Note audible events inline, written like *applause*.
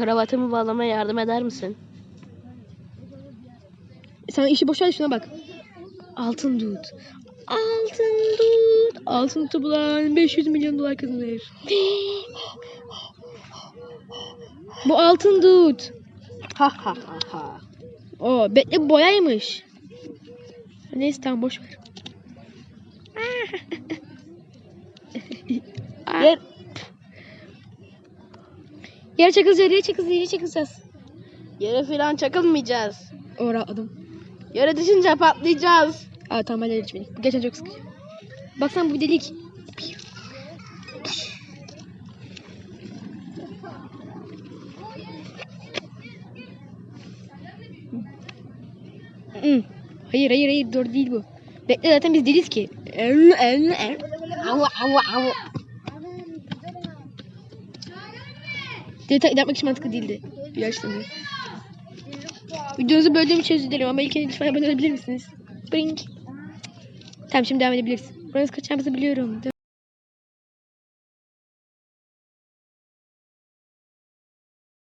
kravatımı bağlamaya yardım eder misin? Sen işi boş ver şuna bak. Altın dut. Altın dut. Altın dutu bulan 500 milyon dolar kazanır. *gasps* Bu altın dut. Ha ha ha ha. O bekle boyaymış. Neyse tamam boş ver. *laughs* Yer, Yere çakılacağız, yere çakılacağız, yere çakılacağız. yere falan çakılmayacağız. O rahatladım. Yere düşünce patlayacağız. Aa tamam ben de hiç Bu geçen çok sıkıcı. Baksana bu bir delik. Hmm. Hayır hayır hayır doğru değil bu. Bekle zaten biz deliz ki. Avu avu avu. Taklidi yapmak için mantıklı değildi. Yaşlanıyor. Videonuzu böldüğüm için özür dilerim ama ilk lütfen abone olabilir misiniz? Brink. Tamam şimdi devam edebiliriz. Burası kaçacağımızı biliyorum.